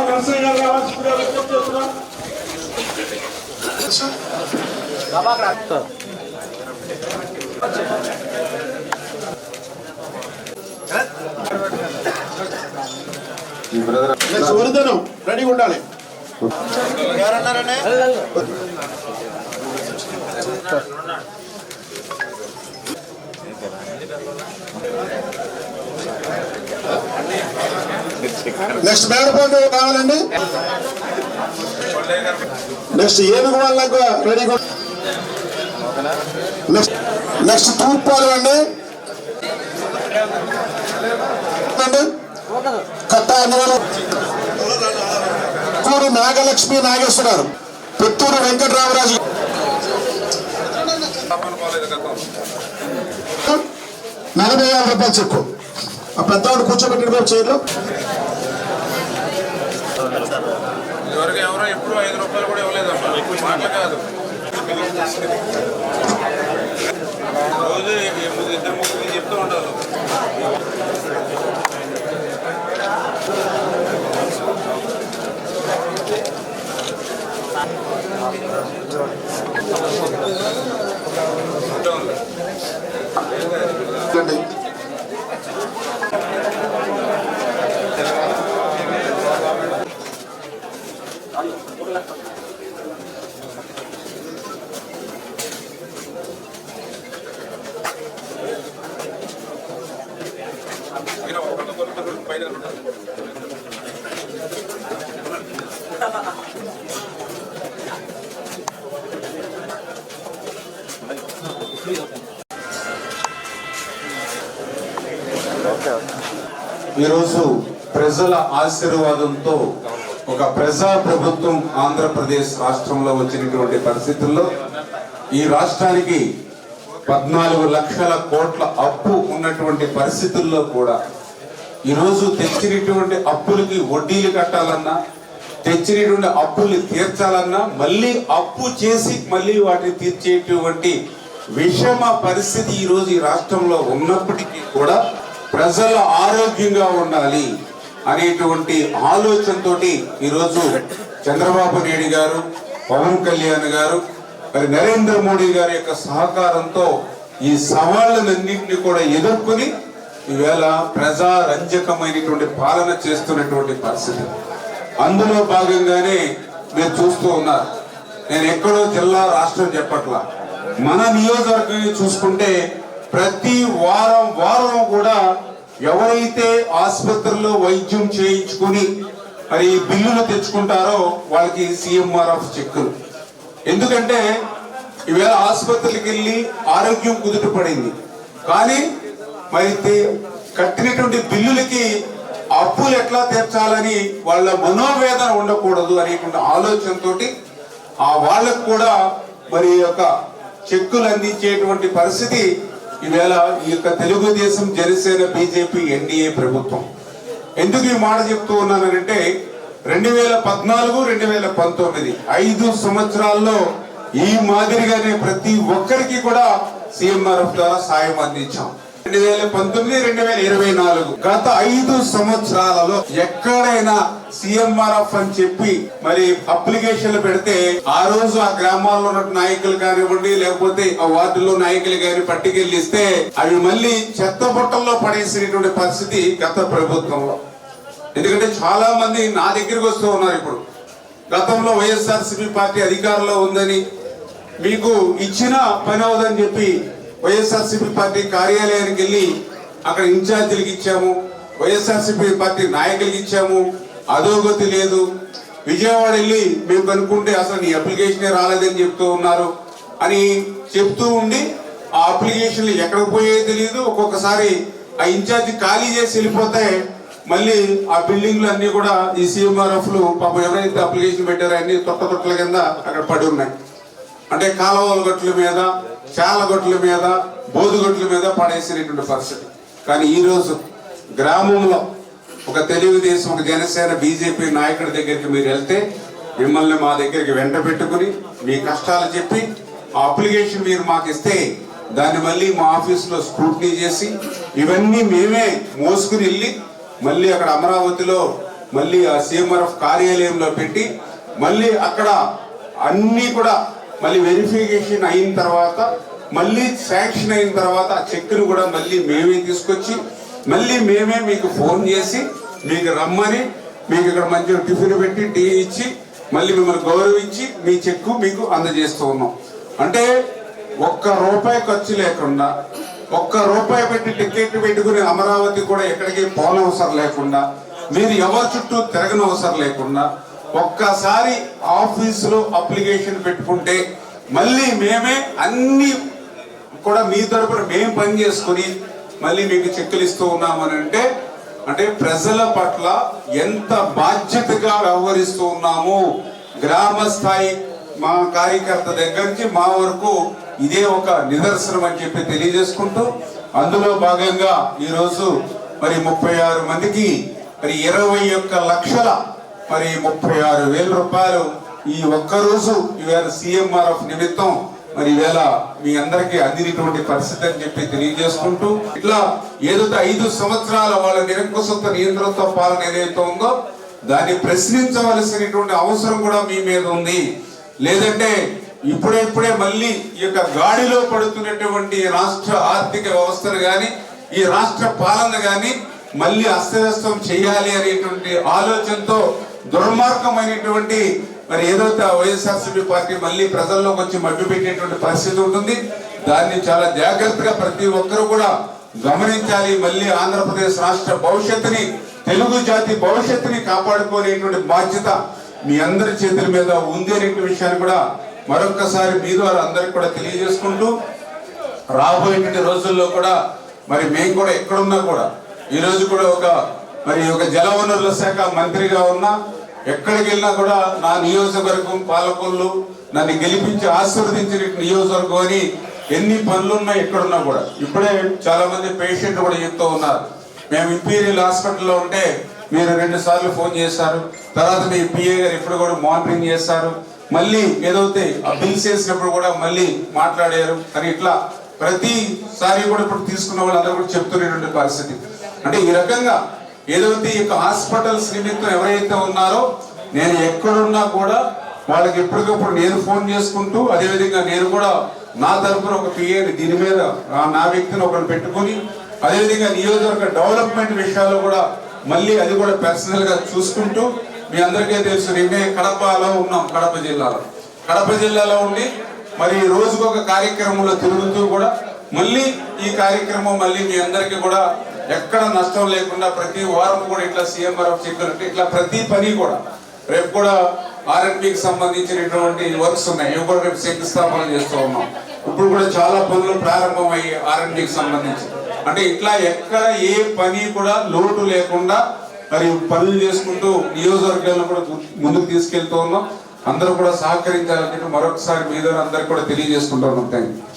నరసయ్య గారు రావాల్సిందిగా విజ్ఞప్తి చేస్తున్నాం నెక్స్ట్ వరదనం రెడీగా ఉండాలి నెక్స్ట్ మేడపండు కావాలండి. నెక్స్ట్ ఏనుగు వాళ్ళకు రెడీ నెక్స్ట్ నెక్స్ట్ తూర్పాలు అండి. అండి. కట్ట అన్నవారు కూరు నాగలక్ష్మి నాగేశ్వరరావు పుత్తూరు వెంకటరామరాజు నలభై ఆరు రూపాయలు చెక్కు. ఆ పెద్దవాడు కూర్చోబెట్టిన బాబు చేయలో ఇదివరకు ఎవరో ఎప్పుడు ఐదు రూపాయలు కూడా ఇవ్వలేదమ్మా. మాటలు కాదు. రోజు ఇద్దరు ముగ్గురు చెప్తూ ఉంటారు? ఈరోజు ప్రజల ఆశీర్వాదంతో ఒక ప్రజా ప్రభుత్వం ఆంధ్రప్రదేశ్ రాష్ట్రంలో వచ్చినటువంటి పరిస్థితుల్లో ఈ రాష్ట్రానికి పద్నాలుగు లక్షల కోట్ల అప్పు ఉన్నటువంటి పరిస్థితుల్లో కూడా ఈరోజు తెచ్చినటువంటి అప్పులకి వడ్డీలు కట్టాలన్నా తెచ్చినటువంటి అప్పుల్ని తీర్చాలన్నా మళ్ళీ అప్పు చేసి మళ్ళీ వాటిని తీర్చేటువంటి విషమ పరిస్థితి ఈరోజు ఈ రాష్ట్రంలో ఉన్నప్పటికీ కూడా ప్రజలు ఆరోగ్యంగా ఉండాలి అనేటువంటి ఆలోచనతో ఈరోజు చంద్రబాబు నాయుడు గారు పవన్ కళ్యాణ్ గారు మరి నరేంద్ర మోడీ గారి యొక్క సహకారంతో ఈ సవాళ్ళనన్నింటినీ కూడా ఎదుర్కొని ఈవేళ ప్రజారంజకమైనటువంటి పాలన చేస్తున్నటువంటి పరిస్థితి. అందులో భాగంగానే మీరు చూస్తూ ఉన్నారు. నేను ఎక్కడో జిల్లా రాష్ట్రం చెప్పట్లా. మన నియోజకవర్గాన్ని చూసుకుంటే ప్రతి వారం వారం కూడా ఎవరైతే ఆసుపత్రిలో వైద్యం చేయించుకుని మరి బిల్లులు తెచ్చుకుంటారో వాళ్ళకి సిఎంఆర్ఎఫ్ చెక్కులు. ఎందుకంటే ఈవేళ ఆసుపత్రికి వెళ్ళి ఆరోగ్యం కుదుట పడింది. కానీ మరి కట్టినటువంటి బిల్లులకి అప్పులు ఎట్లా తీర్చాలని వాళ్ళ మనోవేదన ఉండకూడదు అనేటువంటి ఆలోచనతో ఆ వాళ్ళకు కూడా మరి యొక్క చెక్కులు అందించేటువంటి పరిస్థితి ఈవేళ ఈ యొక్క తెలుగుదేశం జనసేన బీజేపీ ఎన్డీఏ ప్రభుత్వం. ఎందుకు ఈ మాట చెప్తూ ఉన్నానంటే రెండు వేల పద్నాలుగు రెండు వేల పంతొమ్మిది ఐదు సంవత్సరాల్లో ఈ మాదిరిగానే ప్రతి ఒక్కరికి కూడా సీఎంఆర్ఎఫ్ ద్వారా సాయం అందించాం. రెండు వేల పంతొమ్మిది రెండు వేల ఇరవై నాలుగు. గత ఐదు సంవత్సరాలలో ఎక్కడైనా సిఎంఆర్ఎఫ్ అని చెప్పి మరి అప్లికేషన్లు పెడితే ఆ రోజు ఆ గ్రామాల్లో ఉన్న నాయకులు కానివ్వండి లేకపోతే ఆ వార్డులో నాయకులు కానీ పట్టుకెళ్ళిస్తే అవి మళ్ళీ చెత్త బుట్టల్లో పడేసినటువంటి పరిస్థితి గత ప్రభుత్వంలో. ఎందుకంటే చాలా మంది నా దగ్గరికి వస్తూ ఉన్నారు ఇప్పుడు. గతంలో వైఎస్ఆర్సీపీ పార్టీ అధికారంలో ఉందని మీకు ఇచ్చిన పని అవదని చెప్పి వైఎస్ఆర్సీపీ పార్టీ కార్యాలయానికి వెళ్ళి అక్కడ ఇన్ఛార్జీలకు ఇచ్చాము. వైఎస్ఆర్సీపీ పార్టీ నాయకులకి ఇచ్చాము. అధోగతి లేదు. విజయవాడ వెళ్ళి మేము కనుక్కుంటే అసలు నీ అప్లికేషనే రాలేదని చెప్తూ ఉన్నారు అని చెప్తూ ఉండి ఆ అప్లికేషన్లు ఎక్కడికి పోయాయో తెలియదు ఒక్కొక్కసారి ఆ ఇన్ఛార్జి ఖాళీ చేసి వెళ్ళిపోతే మళ్ళీ ఆ బిల్డింగ్లు అన్ని కూడా ఈ సీఎంఆర్ఎఫ్లు పాపం ఎవరైతే అప్లికేషన్ పెట్టారో అన్ని తొట్ట తొట్టల కింద అక్కడ పడి ఉన్నాయి. అంటే కాలువల గట్ల మీద చాలగొట్ల మీద బోధుగొట్ల మీద పడేసినటువంటి పరిస్థితి. కానీ ఈరోజు గ్రామంలో ఒక తెలుగుదేశం ఒక జనసేన బీజేపీ నాయకుడి దగ్గరికి మీరు వెళ్తే మిమ్మల్ని మా దగ్గరికి వెంట పెట్టుకుని మీ కష్టాలు చెప్పి ఆ అప్లికేషన్ మీరు మాకు ఇస్తే దాన్ని మళ్ళీ మా ఆఫీసులో స్క్రూటినీ చేసి ఇవన్నీ మేమే మోసుకుని వెళ్ళి మళ్ళీ అక్కడ అమరావతిలో మళ్ళీ ఆ సీఎంఆర్ఎఫ్ కార్యాలయంలో పెట్టి మళ్ళీ అక్కడ అన్నీ కూడా మళ్ళీ వెరిఫికేషన్ అయిన తర్వాత మళ్ళీ శాంక్షన్ అయిన తర్వాత ఆ చెక్కును కూడా మళ్ళీ మేమే తీసుకొచ్చి మళ్ళీ మేమే మీకు ఫోన్ చేసి మీకు రమ్మని మీకు ఇక్కడ మంచిగా టిఫిన్ పెట్టి టీ ఇచ్చి మళ్ళీ మిమ్మల్ని గౌరవించి మీ చెక్కు మీకు అందజేస్తూ ఉన్నాం. అంటే ఒక్క రూపాయి ఖర్చు లేకుండా ఒక్క రూపాయి పెట్టి టికెట్ పెట్టుకుని అమరావతి కూడా ఎక్కడికి పోనవసరం లేకుండా మీరు ఎవరి చుట్టూ తిరగనవసరం లేకుండా ఒక్కసారి ఆఫీసులో అప్లికేషన్ పెట్టుకుంటే మళ్ళీ మేమే అన్ని కూడా మీ తరపున మేము పని చేసుకుని మళ్ళీ మీకు చెక్కులు ఇస్తూ ఉన్నామని అంటే అంటే ప్రజల పట్ల ఎంత బాధ్యతగా వ్యవహరిస్తూ ఉన్నాము. గ్రామ స్థాయి మా కార్యకర్త దగ్గర నుంచి మా వరకు ఇదే ఒక నిదర్శనం అని చెప్పి తెలియజేసుకుంటూ అందులో భాగంగా ఈరోజు మరి ముప్పై ఆరు మందికి మరి ఇరవై ఒక్క లక్షల మరి ముప్పై ఆరు వేల రూపాయలు ఈ ఒక్క రోజు ఈవేళ సిఎంఆర్ఎఫ్ నిమిత్తం మరి ఈవేళ మీ అందరికీ అందినటువంటి పరిస్థితి అని చెప్పి తెలియజేసుకుంటూ ఇట్లా ఏదైతే ఐదు సంవత్సరాల వాళ్ళ నిరంకుశత్వ నియంత్రణతో పాలన ఏదైతే ఉందో దాన్ని ప్రశ్నించవలసినటువంటి అవసరం కూడా మీ మీద ఉంది. లేదంటే ఇప్పుడే ఇప్పుడే మళ్ళీ ఈ యొక్క గాడిలో పడుతున్నటువంటి రాష్ట్ర ఆర్థిక వ్యవస్థను కానీ ఈ రాష్ట్ర పాలన కానీ మళ్ళీ అస్తవ్యస్తం చేయాలి అనేటువంటి ఆలోచనతో దుర్మార్గమైనటువంటి మరి ఏదైతే ఆ వైఎస్ఆర్సీపీ పార్టీ మళ్ళీ ప్రజల్లోకి వచ్చి మడ్డు పెట్టేటువంటి పరిస్థితి ఉంటుంది. దాన్ని చాలా జాగ్రత్తగా ప్రతి ఒక్కరూ కూడా గమనించాలి. మళ్ళీ ఆంధ్రప్రదేశ్ రాష్ట్ర భవిష్యత్తుని తెలుగు జాతి భవిష్యత్తుని కాపాడుకోలేటువంటి బాధ్యత మీ అందరి చేతుల మీద ఉంది అనేటువంటి విషయాన్ని కూడా మరొక్కసారి మీ ద్వారా అందరికి కూడా తెలియజేసుకుంటూ రాబోయేటువంటి రోజుల్లో కూడా మరి మేము కూడా ఎక్కడున్నా కూడా ఈరోజు కూడా ఒక మరి ఒక జలవనరుల శాఖ మంత్రిగా ఉన్నా ఎక్కడికి వెళ్ళినా కూడా నా నియోజకవర్గం పాలకొల్లు నన్ను గెలిపించి ఆశీర్వదించిన నియోజకవర్గం అని ఎన్ని పనులున్నా ఎక్కడున్నా కూడా. ఇప్పుడే చాలా మంది పేషెంట్ కూడా చెప్తూ ఉన్నారు. మేము ఇంపీరియల్ హాస్పిటల్లో ఉంటే మీరు రెండు సార్లు ఫోన్ చేస్తారు తర్వాత మీ పిఏ గారు ఇప్పుడు కూడా మానిటరింగ్ చేస్తారు. మళ్ళీ ఏదైతే ఆ బిల్స్ వేసినప్పుడు కూడా మళ్ళీ మాట్లాడారు. అని ఇట్లా ప్రతిసారి కూడా ఇప్పుడు తీసుకున్న వాళ్ళందరూ కూడా చెప్తున్నటువంటి పరిస్థితి. అంటే ఈ రకంగా ఏదైతే ఈ యొక్క హాస్పిటల్స్ నిమిత్తం ఎవరైతే ఉన్నారో నేను ఎక్కడున్నా కూడా వాళ్ళకి ఎప్పటికప్పుడు నేను ఫోన్ చేసుకుంటూ అదేవిధంగా నేను కూడా నా తరపున ఒక పిఏని దీని మీద నా వ్యక్తిని ఒకరు పెట్టుకొని అదేవిధంగా నియోజకవర్గ డెవలప్మెంట్ విషయాల్లో కూడా మళ్ళీ అది కూడా పర్సనల్గా చూసుకుంటూ మీ అందరికీ తెలుసు నేనే కడపలో ఉన్నాం కడప జిల్లాలో. కడప జిల్లాలో ఉండి మరి రోజుకు ఒక కార్యక్రమంలో తిరుగుతూ కూడా మళ్ళీ ఈ కార్యక్రమం మళ్ళీ మీ అందరికీ కూడా ఎక్కడ నష్టం లేకుండా ప్రతి వారం కూడా ఇట్లా సీఎంఆర్ఎఫ్ సెక్యూరిటీ ఇట్లా ప్రతి పని కూడా రేపు కూడా ఆర్ఎన్బికి సంబంధించినటువంటి వర్క్స్ ఉన్నాయి. ఇవి కూడా రేపు శంకుస్థాపన చేస్తూ ఉన్నాం. ఇప్పుడు కూడా చాలా పనులు ప్రారంభమయ్యి ఆర్ఎన్బికి సంబంధించి. అంటే ఇట్లా ఎక్కడ ఏ పని కూడా లోటు లేకుండా మరి పనులు చేసుకుంటూ నియోజకవర్గాలను కూడా ముందుకు తీసుకెళ్తూ ఉన్నాం. అందరూ కూడా సహకరించాలని మరొకసారి మీద అందరికి కూడా తెలియజేసుకుంటూ ఉన్నాం. Thank you